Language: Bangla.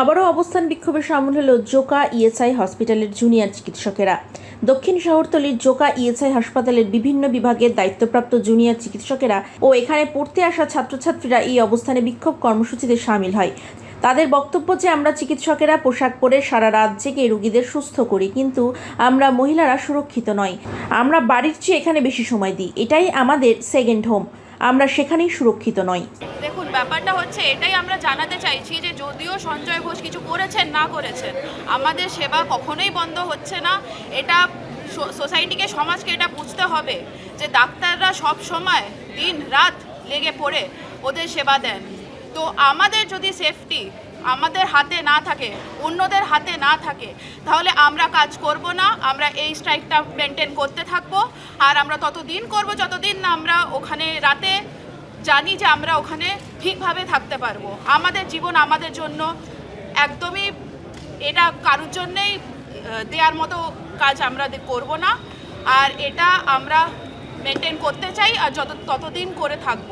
আবারও অবস্থান বিক্ষোভে সামিল হল জোকা ইএসআই হসপিটালের জুনিয়র চিকিৎসকেরা। দক্ষিণ শহরতলির জোকা ইএসআই হাসপাতালের বিভিন্ন বিভাগের দায়িত্বপ্রাপ্ত জুনিয়র চিকিৎসকেরা ও এখানে পড়তে আসা ছাত্রছাত্রীরা এই অবস্থানে বিক্ষোভ কর্মসূচিতে সামিল হয়। তাদের বক্তব্য যে আমরা চিকিৎসকেরা পোশাক পরে সারা রাত জেগে রুগীদের সুস্থ করি, কিন্তু আমরা মহিলারা সুরক্ষিত নই। আমরা বাড়ির চেয়ে এখানে বেশি সময় দিই। এটাই আমাদের সেকেন্ড হোম আমরা সেখানেই সুরক্ষিত নই। ব্যাপারটা হচ্ছে এটাই আমরা জানাতে চাইছি যে যদিও সঞ্জয় ঘোষ কিছু করেছেন, না করেছেন, আমাদের সেবা কখনোই বন্ধ হচ্ছে না। এটা সোসাইটিকে, সমাজকে এটা বুঝতে হবে যে ডাক্তাররা সব সময় দিন রাত লেগে পড়ে ওদের সেবা দেন। তো আমাদের যদি সেফটি আমাদের হাতে না থাকে, অন্যদের হাতে না থাকে, তাহলে আমরা কাজ করব না, আমরা এই স্ট্রাইকটা মেনটেন করতে থাকব। আর আমরা ততদিন করব, যতদিন না আমরা ওখানে রাতে জানি যে আমরা ওখানে ঠিকভাবে থাকতে পারব। আমাদের জীবন আমাদের জন্য একদমই এটা কারোর জন্যেই দেওয়ার মতো কাজ আমরা করব না। আর এটা আমরা মেনটেন করতে চাই আর যত ততদিন করে থাকব।